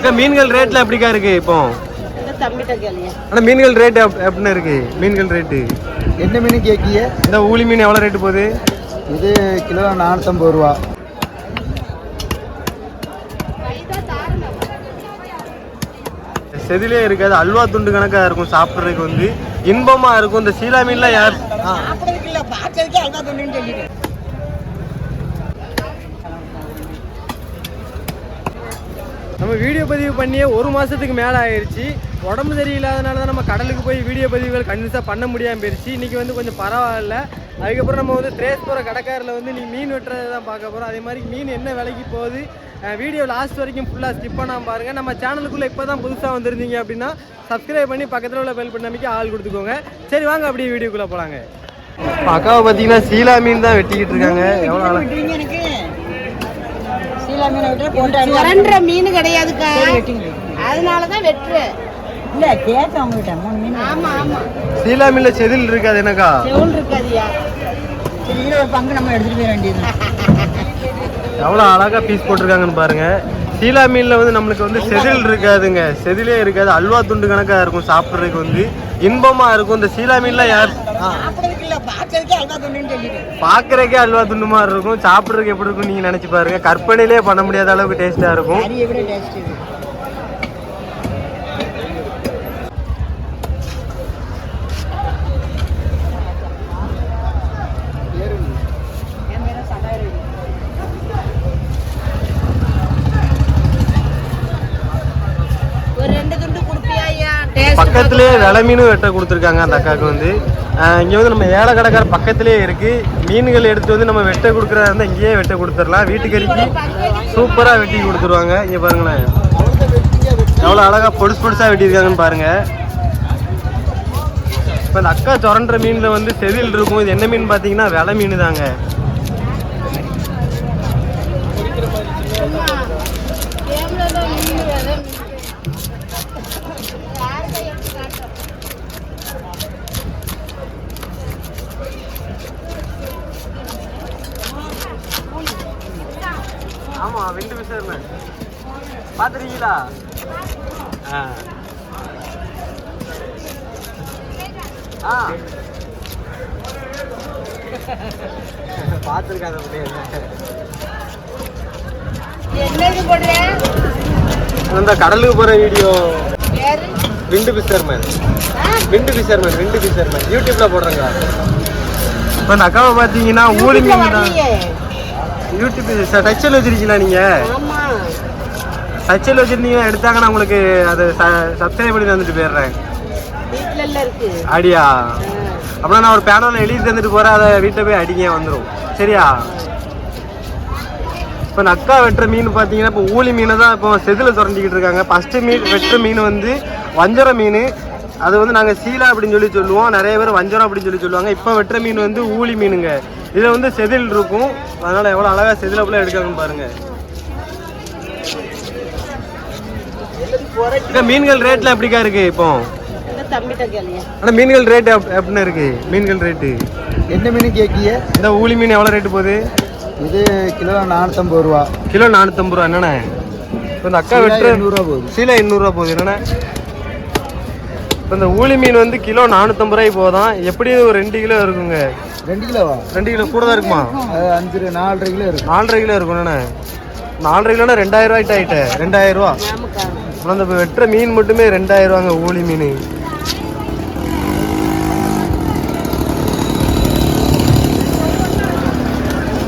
அக்கா மீன்கள் ரேட்ல எப்படிக்கா இருக்கு இப்போ? தம்பிட்ட கேளுங்க. ஆனா மீன்கள் ரேட் எப்படின்னு இருக்கு? மீன்கள் ரேட்டு என்ன மீன் கேட்கிய இந்த ஊளி மீன் எவ்வளோ ரேட்டு போகுது? இது கிலோ நானூற்றம்பது ரூபா. செதிலே இருக்காது அல்வா துண்டு கணக்கா இருக்கும் சாப்பிட்றதுக்கு வந்து. இன்பமா இருக்கும். இந்த சீலா மீன்லாம் யார் சாப்பிடுறதுக்கு இல்ல பார்த்ததுக்கே அல்வா தொண்டுன்னு சொல்லிட்டேன் நம்ம வீடியோ பதிவு பண்ணியே ஒரு மாதத்துக்கு மேலே ஆயிடுச்சு உடம்பு சரியில்லாதனால தான் நம்ம கடலுக்கு போய் வீடியோ பதிவுகள் கண்டிப்பாக பண்ண முடியாமல் போயிடுச்சு இன்றைக்கி வந்து கொஞ்சம் பரவாயில்ல. அதுக்கப்புறம் நம்ம வந்து த்ரேஸ் போகிற கடைக்காரில் வந்து நீ மீன் வெட்டுறதை தான் பார்க்க போகிறோம் அதே மாதிரி மீன் என்ன விலைக்கு போகுது? வீடியோ லாஸ்ட் வரைக்கும் ஃபுல்லாக ஸ்கிப் பண்ணாமல் பாருங்கள் நம்ம சேனலுக்குள்ளே இப்போ தான் புதுசாக வந்திருந்தீங்க அப்படின்னா சப்ஸ்கிரைப் பண்ணி பக்கத்தில் உள்ள பெல் பண்ண நம்பிக்கை ஆள் கொடுத்துக்கோங்க. சரி வாங்க அப்படியே வீடியோக்குள்ளே போகலாங்க அக்காவை பார்த்தீங்கன்னா சீலா மீன் தான் வெட்டிக்கிட்டு இருக்காங்க. எவ்வளோ எனக்கு சீலா மீனை விட்டு போட்டு சுரன்ற மீன் கிடையாதுக்கா. அதனால தான் வெட்டுரு இல்ல கேட்க அவங்ககிட்ட மூணு மீன் ஆமா ஆமா. சீலா மீனில் செதில் இருக்காது என்னக்கா செவுள் இருக்காதியா? சரி இதுல ஒரு பங்கு நம்ம எடுத்துட்டு போயிட வேண்டியது எவ்வளோ அழகாக பீஸ் போட்டிருக்காங்கன்னு பாருங்க. சீலா மீனில் வந்து நம்மளுக்கு வந்து செதில் இருக்காதுங்க. செதிலே இருக்காது. அல்வா துண்டு கணக்காக இருக்கும் சாப்பிட்றதுக்கு வந்து. இன்பமாக இருக்கும். இந்த சீலா மீன்லாம் யார் பார்த்ததுக்கே அல்வா துண்டு மாதிரி இருக்கும். சாப்பிட்றதுக்கு எப்படி இருக்கும் நீங்கள் நினச்சி பாருங்க. கற்பனையிலே பண்ண முடியாத அளவுக்கு டேஸ்ட்டாக இருக்கும். பக்கத்துலேயே விலை மீனும் வெட்ட கொடுத்துருக்காங்க அந்த அக்காவுக்கு வந்து. இங்கே வந்து நம்ம ஏழை கடைக்கார பக்கத்துலேயே இருக்குது மீன்கள் எடுத்து வந்து நம்ம வெட்ட கொடுக்குறதா இருந்தால் இங்கேயே வெட்ட கொடுத்துடலாம். வீட்டுக்கறிக்கு சூப்பராக வெட்டி கொடுத்துருவாங்க. இங்கே பாருங்களேன். எவ்வளோ அழகாக பொடுசு பொடுசாக வெட்டியிருக்காங்கன்னு பாருங்கள் இப்போ இந்த அக்கா சுரண்டுற மீனில் வந்து செதில் இருக்கும். இது என்ன மீன் பார்த்தீங்கன்னா விலை மீன் தாங்க விசாரணை பார்த்துருக்கீங்களா ஆ. ஆ. போடுறேன் அந்த கடலுக்கு போகிற வீடியோ விண்டு ஃபிஷர்மேன் விண்டு ஃபிஷர்மேன் விண்டு ஃபிஷர்மேன் யூடியூப்ல போடுறேங்க. இப்போ இந்த அக்காவை பார்த்தீங்கன்னா ஊழி மீன் தான். யூடியூப் டச்சில் வச்சிருக்கீங்களா நீங்கள் டச்சில் வச்சிருந்தீங்கன்னா எடுத்தாங்கன்னா உங்களுக்கு அதை சப்ஸ்கிரைப் பண்ணி தந்துட்டு போயிடுறேன். அடியா? அப்படின்னா நான் ஒரு பேனலில் எழுதி தந்துட்டு போகிறேன் அதை வீட்டில் போய் அடிங்க வந்துடும் சரியா? இப்போ அக்கா வெட்டுற மீன் பார்த்தீங்கன்னா இப்போ ஊளி மீனை தான் இப்போ செதில் சுரண்டிக்கிட்டு இருக்காங்க. ஃபஸ்ட்டு மீன் வெட்டுற மீன் வந்து வஞ்சர மீன். அது வந்து நாங்கள் சீலா அப்படின்னு சொல்லி சொல்லுவோம். நிறைய பேர் வஞ்சரம் அப்படின்னு சொல்லி சொல்லுவாங்க. இப்போ வெட்டுற மீன் வந்து ஊளி மீனுங்க. இதில் வந்து செதில் இருக்கும். அதனால் எவ்வளோ அழகாக செதில போல எடுக்காங்கன்னு பாருங்க. அக்கா, மீன்கள் ரேட்ல எப்படிக்கா இருக்கு இப்போ? ஆனால் மீன்கள் ரேட் எப்படின்னு இருக்கு? மீன்கள் ரேட்டு என்ன மீன் கேட்கிய இந்த ஊளி மீன் எவ்வளோ ரேட்டு போகுது? இது கிலோ நானூற்றம்பது ரூபா. கிலோ நானூற்றம்பது ரூபா என்னண்ணே? இப்போ இந்த அக்கா வெட்டுற எண்ணூறுரூவா போகுது. சீலை எண்ணூறுரூவா போகுது என்னண்ணே? இப்போ இந்த ஊளி மீன் வந்து கிலோ நானூற்றம்பது ரூபாய்க்கு போதான் எப்படி ஒரு ரெண்டு கிலோ இருக்குங்க? ரெண்டு கிலோவா? ரெண்டு கிலோ கூட தான் இருக்குமா? அஞ்சு நாலரை கிலோ இருக்கும். நாலரை கிலோ இருக்கும் என்னண்ணே நாலரை கிலோனா ரெண்டாயிரம் ரூபாய்ட்டு ஆயிட்டே. ரெண்டாயிரம் ரூபா? அந்த வெட்டுற மீன் மட்டுமே ரெண்டாயிரம் ரூபாங்க ஊளி மீன்.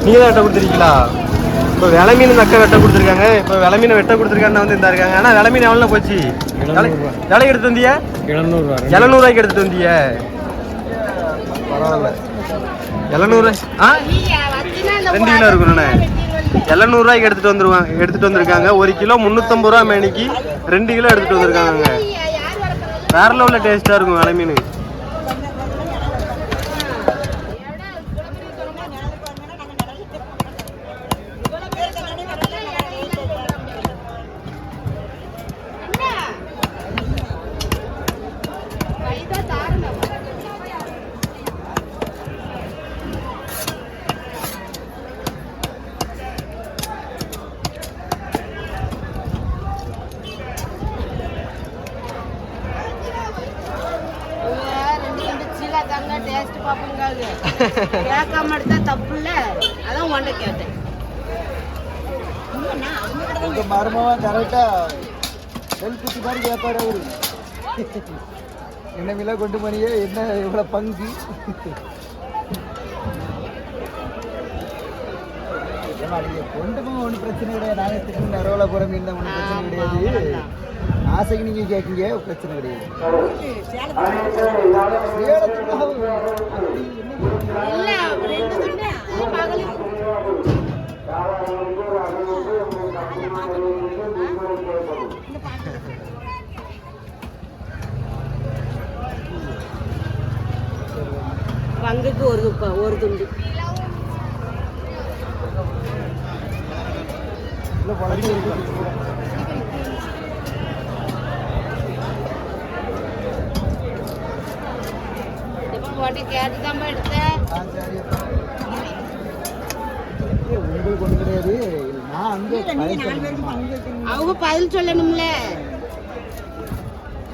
நீங்க தான் கொடுத்துருக்கீங்களா? இப்போ விலை மீன் இந்த அக்கா வெட்ட கொடுத்துருக்காங்க. இப்போ விலை மீனை வெட்ட கொடுத்துருக்கான்னு வந்து இந்த இருக்காங்க. ஆனால் விலை மீன் எவ்வளோ போச்சு விலை எடுத்து வந்தியா எழுநூறுவா எழுநூறுவாய்க்கு எடுத்துட்டு வந்திய பரவாயில்ல. எழுநூறு ஆ? ரெண்டு கிலோ இருக்கணுண்ணே எழுநூறுவாய்க்கு எடுத்துட்டு வந்துருவாங்க எடுத்துட்டு வந்திருக்காங்க. ஒரு கிலோ முந்நூற்றம்பது ரூபா மேனிக்கு ரெண்டு கிலோ எடுத்துட்டு வந்திருக்காங்க வேற லெவலில் டேஸ்ட்டாக இருக்கும் விலை மீன் கேட்காம எடுத்தா தப்பு இல்ல அதான் உன்கிட்ட கேட்டேன். உங்க கரெக்டா நெல் குத்தி மாதிரி கேட்பாரு அவரு. என்ன விலை கொண்டு போனியே என்ன இவ்வளவு பங்கு? கொண்டு போக ஒன்றும் பிரச்சனை கிடையாது. நாங்க திட்டு நிறைவேல போற மீன் தான் ஒன்றும் பிரச்சனை கிடையாது. ஆசைக்கு நீங்க கேட்கீங்க பிரச்சனை கிடையாது. பங்குக்கு ஒரு துப்ப- ஒரு துண்டு. இல்லை குழந்தை இருக்கு எப்ப போட்டு கேட்டு தான் எடுத்த ஆ, சரி. ஏய், உங்களுக்கு ஒண்ணு கிடையாது. நான் அங்கே அவங்க பதில் சொல்லணும்ல.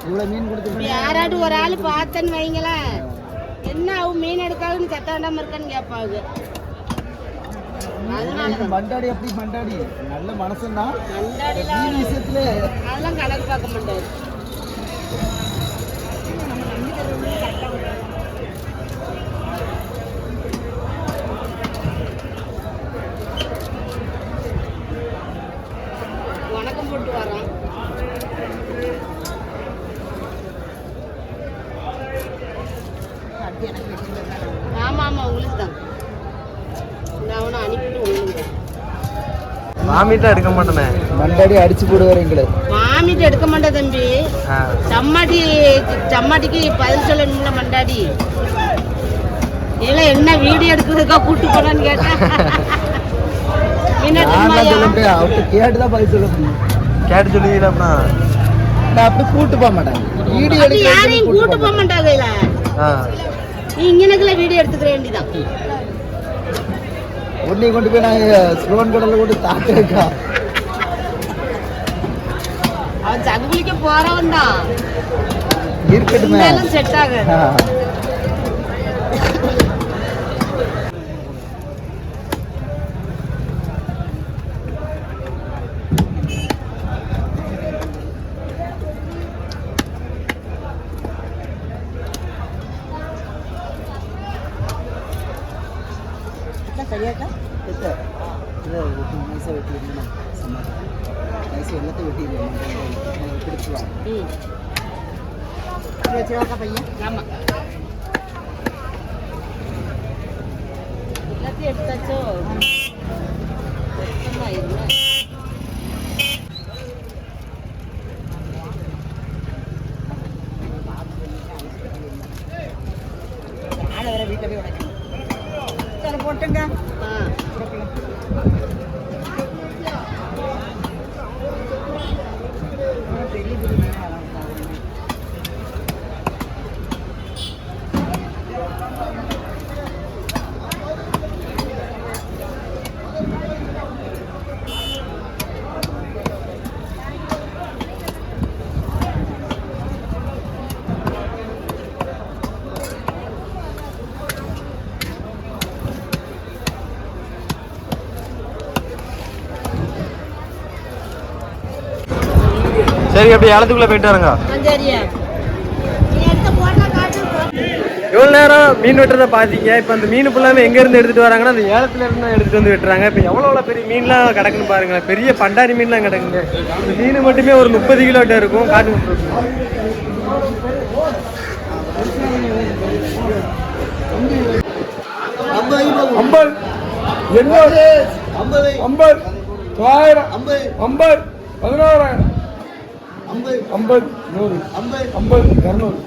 இவ்வளவு மீன் யாராட்டும் ஒரு ஆள் பார்த்தேன்னு வைங்களேன். என்ன அவன் மீன் எடுக்காதுன்னு சத்தாண்டாம இருக்கான்னு கேட்பாங்க மண்டாடி எப்படி மண்டாடி? நல்ல மனசுன்னா விஷயத்துல அதெல்லாம் கணக்கு பார்க்க மாட்டாரு வணக்கம் போட்டு வரோம் ஆமா ஆமா உங்களுக்கு தான் நான் அவனை அனுப்பிட்டு உங்களுக்கு மாமிட்டா எடுக்க மாட்டேனே. மண்டாடி அடிச்சு போடுவார் எங்களை. மாமிட்டு எடுக்க மாட்டேன் தம்பி. சம்மாட்டி சம்மாட்டிக்கு பதில் சொல்லணும்ல மண்டாடி. இதெல்லாம் என்ன வீடியோ எடுக்கிறதுக்கா கூட்டு. போனான்னு கேட்டேன் அவர்கிட்ட கேட்டு தான் பதில் சொல்ல முடியும். கேட்டு சொல்லுவீங்களா நான் அப்படி கூட்டு போக மாட்டேன். வீடியோ யாரையும் கூட்டு போக மாட்டாங்க இங்கனக்குள்ள வீடியோ எடுத்துக்கிற வேண்டிதான். உன்னை கொண்டு போய் நான் ஸ்லோன் கடல்ல கொண்டு தாக்கா அவன் சகுலிக்க போறவன் தான். இருக்கட்டுமே. செட் ஆகாது ஆ. சரியாக்கா இதை வெட்டி நைஸாக வெட்டிடுங்கண்ணா நைஸாக எல்லாத்தையும் வெட்டிடுவோம் பிடிச்சுவாங்க ம் வச்சிருவாக்கா பையன் ஆமாம் எல்லாத்தையும் எடுத்தாச்சோ கஷ்டமா வீட்டில் போய் உடைக்கணும். போட்டுங்க ஆ சரி அப்படி இடத்துக்குள்ள போயிட்டு வரங்க. எவ்வளோ நேரம் மீன் வெட்டுறதை பார்த்தீங்க? இப்போ அந்த மீன் ஃபுல்லாமே எங்கேருந்து எடுத்துகிட்டு வராங்கன்னா அந்த ஏலத்துல இருந்து தான் வந்து வெட்டுறாங்க. இப்போ எவ்வளோ எவ்வளோ பெரிய மீன்லாம் கிடக்குன்னு பாருங்களேன். பெரிய பண்டாரி மீன்லாம் கிடக்குங்க. இந்த மீன் மட்டுமே ஒரு முப்பது கிலோ கிட்ட இருக்கும். காட்டு விட்டுருக்கும் ஐம்பது எண்ணூறு. ஐம்பது தொள்ளாயிரம். ஐம்பது ஐம்பது பதினோராயிரம். ஐம்பது ஐம்பது நூறு ஐம்பது ஐம்பது இரநூறு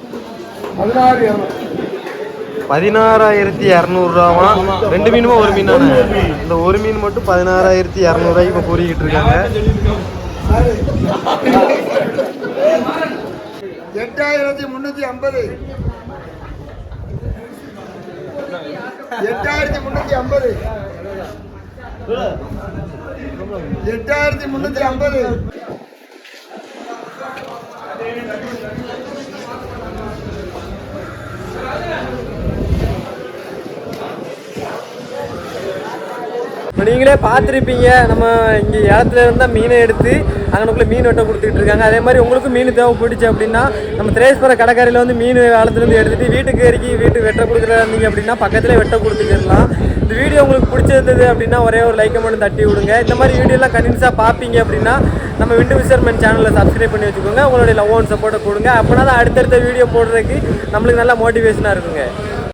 பதினாறு இரநூறு. பதினாறாயிரத்தி இரநூறுவாமா ரெண்டு மீனுமே ஒரு மீன் இந்த ஒரு மீன் மட்டும் பதினாறாயிரத்தி இரநூறுவாய்க்கு இப்போ கூறிக்கிட்டு இருக்காங்க. எட்டாயிரத்தி முன்னூத்தி ஐம்பது. எட்டாயிரத்தி முன்னூத்தி ஐம்பது. எட்டாயிரத்தி முன்னூத்தி ஐம்பது. இப்போ நீங்களே பார்த்துருப்பீங்க. நம்ம இங்கே இடத்துல இருந்தால் மீனை எடுத்து அங்கனுக்குள்ளே மீன் வெட்ட கொடுத்துட்டு இருக்காங்க. அதே மாதிரி உங்களுக்கும் மீன் தேவை பிடிச்சி அப்படின்னா நம்ம திரேஸ்வர கடற்கரையில் வந்து மீன் காலத்துலேருந்து எடுத்துகிட்டு வீட்டுக்கு இறக்கி வீட்டுக்கு வெட்ட கொடுக்குறதா இருந்தீங்க அப்படின்னா பக்கத்தில் வெட்ட கொடுத்துக்கிடலாம் இந்த வீடியோ உங்களுக்கு பிடிச்சிருந்தது அப்படின்னா ஒரே ஒரு லைக்கை மட்டும் தட்டி விடுங்க. இந்த மாதிரி வீடியோலாம் கண்டினியூஸாக பார்ப்பீங்க அப்படின்னா நம்ம விண்டு விசர்மன் சேனலை சப்ஸ்கிரைப் பண்ணி வச்சுக்கோங்க. உங்களுடைய லவ் அண்ட் சப்போர்ட்டை கொடுங்க. அப்படின்னா தான் அடுத்தடுத்த வீடியோ போடுறதுக்கு நம்மளுக்கு நல்லா மோட்டிவேஷனாக இருக்குங்க.